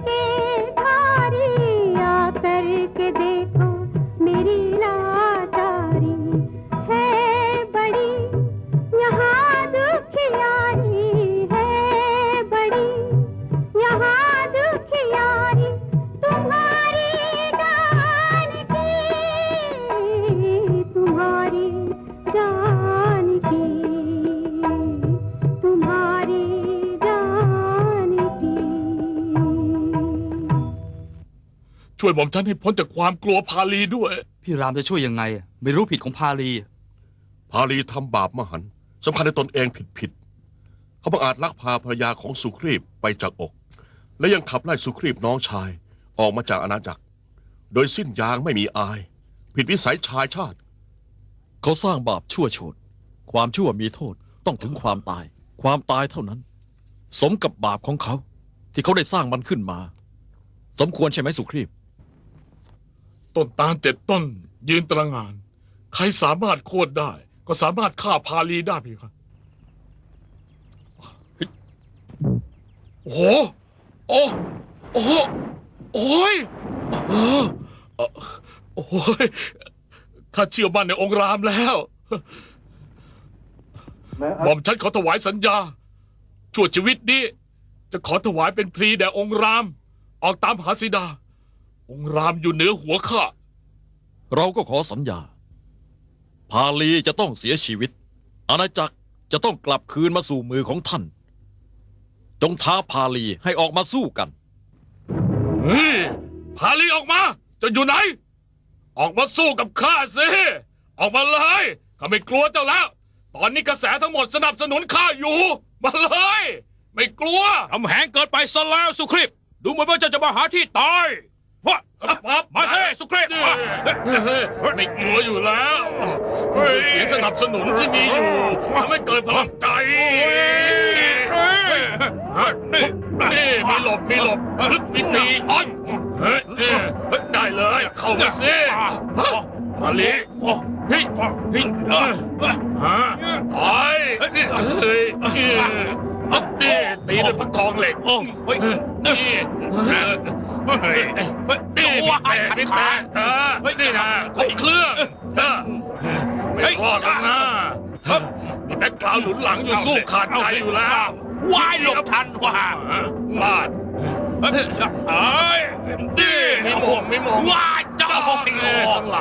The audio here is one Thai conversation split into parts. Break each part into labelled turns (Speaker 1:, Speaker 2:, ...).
Speaker 1: पे ช่วยหม่อมฉันให้พ้นจากความกลัวพาลีด้วย
Speaker 2: พี่รามจะช่วยยังไง ไม่รู้ผิดของพาลี
Speaker 3: พาลีทำบาปมหันต์สำคัญในตนเองผิดผิดเขาบังอาจลักพาภรรยาของสุครีพไปจากอก และยังขับไล่สุครีพน้องชายออกมาจากอาณาจักร โดยสิ้นยางไม่มีอาย ผิดวิสัยชายชาติ
Speaker 4: เขาสร้างบาปชั่วโฉดความชั่วมีโทษต้องถึงความตาย ความตายเท่านั้น สมกับบาปของเขา ที่เขาได้สร้างมันขึ้นมา สมควรใช่ไหมสุครีพ
Speaker 1: ต้นตาลเจ็ดต้น ยืนตระหงาน ใครสามารถโค่นได้ ก็สามารถฆ่าพาลีได้พี่ครับโอ้โอ้โอ้โอ้ยโอ้โอ้ยข้าเชื่อมั่นในองค์รามแล้วหม่อมฉันขอถวายสัญญาชั่วชีวิตนี้ จะขอถวายเป็นพลีแด่องค์ราม ออกตามหาสีดา องรามอยู่เหนือหัวข้า
Speaker 4: เราก็ขอสัญญา พาลีจะต้องเสียชีวิต อาณาจักรจะต้องกลับคืนมาสู่มือของท่าน จงท้าพาลีให้ออกมาสู้กัน
Speaker 1: เฮ้ยพาลีออกมา จะอยู่ไหน ออกมาสู้กับข้าสิออกมาเลยข้าไม่กลัวเจ้าแล้ว ตอนนี้กระแสทั้งหมดสนับสนุนข้าอยู่ มาเลย ไม่กลัว
Speaker 5: ทำแหงเกิดไปซะแล้วสุคริป ดูเหมือนว่าเจ้าจะมาหาที่ตาย ว่า
Speaker 1: ปั๊บ
Speaker 5: มาเซ่สุเคร
Speaker 1: ตไม่กลัวอยู่แล้วเสียงสนับสนุนที่มีอยู่ทำให้เกิดพลังใจนี่มีหลบมีหลบลึกมีตีอ้อนได้เลยเข้ามาสิมาลิฮิฮิฮะตาย ดีดตีด้วยพักทองเหล็ก
Speaker 5: โอ้เฮ้ย
Speaker 1: นี่เออเฮ้ย
Speaker 5: เฮ้ย
Speaker 1: นี่มีแต่เฮ้ยนี่นะครเคลื่อนเออไม่รอดแล้วนะมีแบ็คกราวหนุนหลังอยู่สู้ขาดใจอยู่แล้ว
Speaker 5: วายหลบทันว่า
Speaker 1: พลาด
Speaker 5: เฮ้ย
Speaker 1: ดีม่มอง
Speaker 5: ไม่มอ
Speaker 1: ง
Speaker 5: ว้ายจ้อง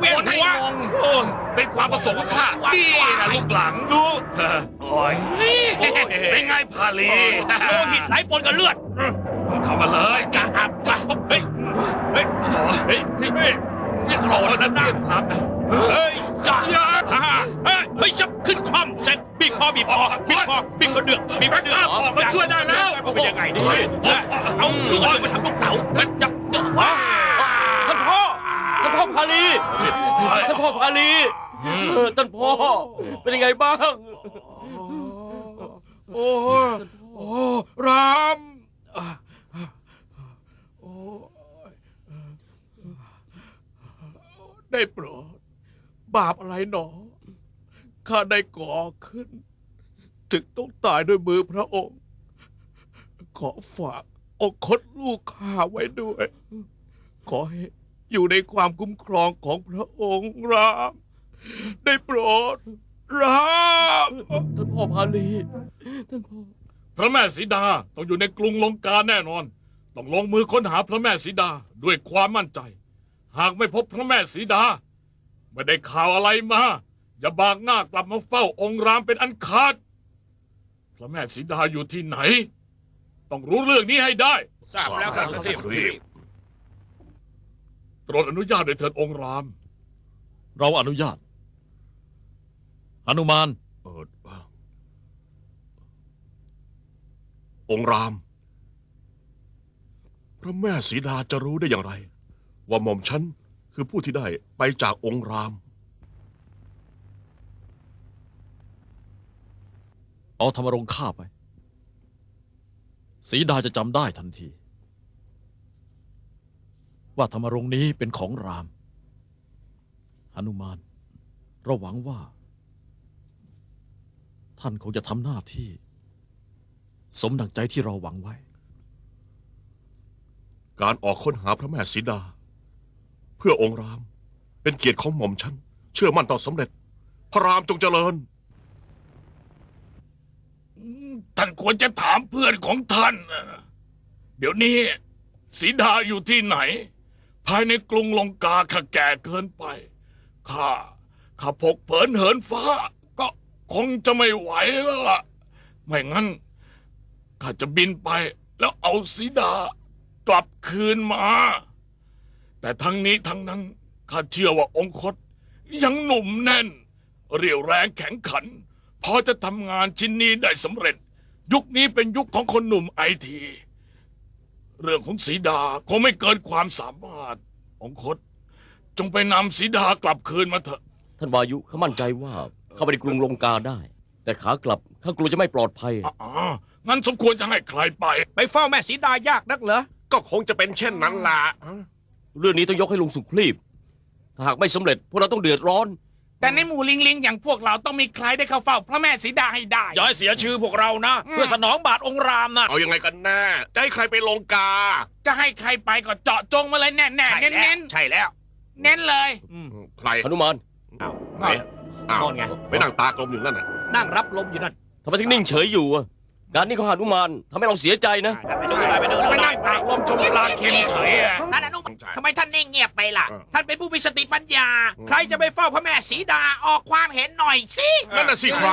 Speaker 5: เวียน
Speaker 1: คนให้
Speaker 5: หัว
Speaker 1: งงโอ้เป็นความประสงค์ของข้านี่นะลูกหลัง
Speaker 5: ดู
Speaker 1: เออ
Speaker 5: โอ้ย
Speaker 1: เป็นไงพาลี
Speaker 5: โลหิตไหลปนกับเลือด
Speaker 1: เข้ามาเลย
Speaker 5: กะอับจ้ะเฮ้ย
Speaker 1: เฮ้ยเฮ้ยเฮ้ยเฮ้ยนี่โกรธนะนั่นครับ
Speaker 5: เฮ้ยจ้าฮ่าเฮ้ยเฮ้ยชับขึ้นคล่อมเสร็จบีบคอบีบคอบีบคอบีบกระเดือกบีบกระเดือก
Speaker 1: ออกมาช่วยได้แล้ว
Speaker 5: เป็นยังไงดิเอาลูกกระเดือกมาทำลูกเต๋าจับว้า
Speaker 6: ท่านพ่อ ท่านพ่อพาลีท่านพ่อพาลีเออท่านพ่อเป็นยังไงบ้าง
Speaker 5: โอ้โอ้รามโอ้ได้โปรด บาปอะไรหนอ ข้าได้ก่อขึ้น ถึงต้องตายด้วยมือพระองค์ ขอฝากอกคตลูกข้าไว้ด้วย ขอให้ อยู่ในความคุ้มครองของพระองค์รามได้โปรดราม
Speaker 6: ท่านพ่อพาลีท่านพ่อ
Speaker 1: พระแม่สีดาต้องอยู่ในกรุงลงกาแน่นอน ต้องลงมือค้นหาพระแม่สีดาด้วยความมั่นใจ หากไม่พบพระแม่สีดา ไม่ได้ข่าวอะไรมาอย่าบากหน้ากลับมาเฝ้าองค์รามเป็นอันขาด พระแม่สีดาอยู่ที่ไหน ต้องรู้เรื่องนี้ให้ได้
Speaker 5: ทราบแล้วครับท่านสุรีพ
Speaker 1: โปรดอนุญาตด้วยเถิดองค์ราม
Speaker 4: เราอนุญาตหนุมาน
Speaker 3: เออองค์ราม พระแม่สีดาจะรู้ได้อย่างไร ว่าหม่อมฉันคือผู้ที่ได้ไปจากองค์ราม
Speaker 4: เอาธรรมรงค์ฆ่าไป สีดาจะจำได้ทันที ว่าธรรมรงค์นี้เป็นของรามหนุมาน เราหวังว่า ท่านคงจะทำหน้าที่ สมดังใจที่เราหวังไว้
Speaker 3: การออกค้นหาพระแม่สีดา เพื่อองค์ราม เป็นเกียรติของหม่อมฉัน เชื่อมั่นต่อสำเร็จ พระรามจงเจริญ
Speaker 1: ท่านควรจะถามเพื่อนของท่านนะเดี๋ยวนี้สีดาอยู่ที่ไหน ภายในกรุงลงกาข้าแก่เกินไป ข้า ข้าพกเผินเหินฟ้า ก็คงจะไม่ไหวแล้วล่ะ ไม่งั้น ข้าจะบินไปแล้วเอาสีดากลับคืนมา แต่ทั้งนี้ทั้งนั้นข้าเชื่อว่าองคตยังหนุ่มแน่น เรียวแรงแข็งขัน พอจะทำงานชิ้นนี้ได้สำเร็จ ยุคนี้เป็นยุคของคนหนุ่มไอที เรื่องของสีดาคงไม่เกินความสามารถองคต จงไปนำสีดากลับคืนมาเถอะ
Speaker 6: ท่านวายุเขามั่นใจว่า เข้าไปในกรุงลงกาได้ แต่ขากลับข้ากลัวจะไม่ปลอดภัย
Speaker 1: อ๋องั้นสมควรจะให้ใครไป
Speaker 5: ไปเฝ้าแม่สีดายากนักเหรอ
Speaker 3: ก็คงจะเป็นเช่นนั้นล่ะ
Speaker 6: เรื่องนี้ต้องยกให้ลุงสุครีบถ้าหากไม่สำเร็จพวกเราต้องเดือดร้อน
Speaker 7: แต่ในหมู่ลิงลิงอย่างพวกเราต้องมีใครได้เข้าเฝ้าพระแม่สีดาให้ได้
Speaker 4: อย่าให้เสียชื่อพวกเรานะ เพื่อสนองบาทองค์รามนะ
Speaker 3: เอายังไงกันแน่จะให้ใครไปลงกา
Speaker 7: จะให้ใครไปก็เจาะจงมาเลยแน่แน่ๆเน้นเน้น
Speaker 5: ใช่แล้ว
Speaker 7: ๆเน้นเลย
Speaker 3: ใคร
Speaker 6: หนุมาน
Speaker 3: ไหนอ้าว
Speaker 5: โน่นไง
Speaker 3: ไปนั่งตากลมอยู่นั่นน่ะ
Speaker 5: นั่งรับลมอยู่นั่น
Speaker 6: ทำไมถึงนิ่งเฉยอยู่อะ การนี้ของหนุมานทำให้เราเสียใจนะ
Speaker 5: ไปดูหน่อยไปดูหน่
Speaker 7: ไป
Speaker 5: อย
Speaker 7: นั่งตากลมชมปลาเค็มเฉยอะท่านอนุ
Speaker 3: ใช่
Speaker 7: ทำไมท่านนิ่งเงียบไปล่ะ
Speaker 3: เออ
Speaker 7: ท่านเป็นผู้มีสติปัญญา
Speaker 3: อืม
Speaker 7: ใครจะไปเฝ้าพระแม่สีดาออกความเห็นหน่อยสิ
Speaker 3: นั่นน่ะสิใคร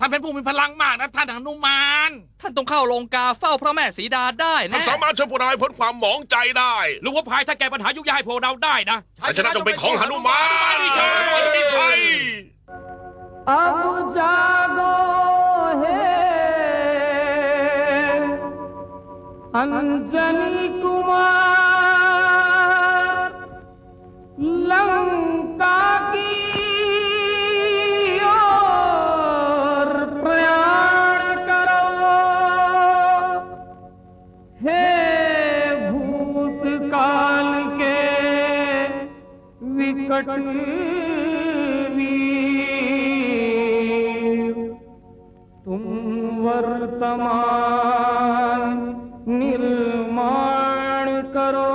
Speaker 7: ท่านเป็นผู้มีพลังมากนะท่านอนุมาน
Speaker 2: ท่านต้องเข้าลงกาเฝ้าพระแม่สีดาได้
Speaker 3: ท่าน
Speaker 2: แน่
Speaker 3: สามารถช่วยพวกเราให้พ้นความหมองใจได้
Speaker 5: ลุงว่าพายถ้าแก้ปัญหายุ่งยากให้พวกเราได้นะ
Speaker 3: แต่ชนะต้องเป็นของหนุมานหนุมานต้องมีชัย
Speaker 8: अब अंजनी कुमार लंका की ओर प्रयाण करो। हे भूतकाल के विकट तुम वर्तमान निर्माण करो।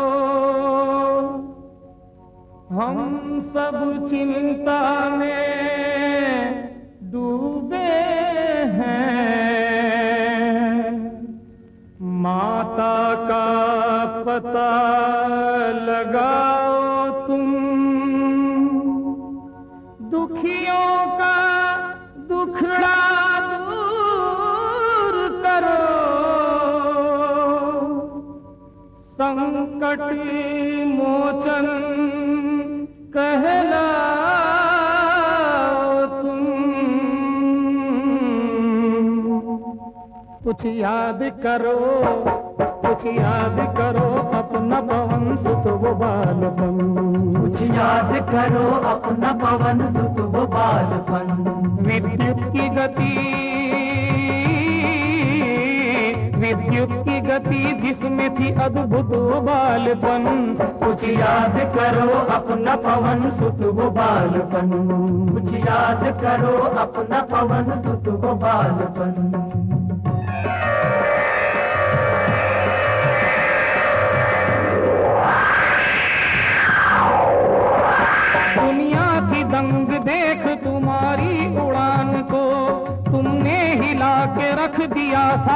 Speaker 8: हम सब चिंता में डूबे हैं। माता का पता लगाओ तुम। दुखियों का संकट मोचन कहलाओ तुम। कुछ याद करो कुछ याद करो अपना पवन सुत वो बालपन कुछ याद करो अपना पवन सुत वो बालपन विद्युत की गति जिसमें थी अद्भुत बालपन। कुछ याद करो अपना पवन, सुत वो बालपन। कुछ याद करो अपना पवन, सुत वो बालपन। दुनिया की दंग देख तुम्हारी उड़ान को, तुमने हिला के रख दिया था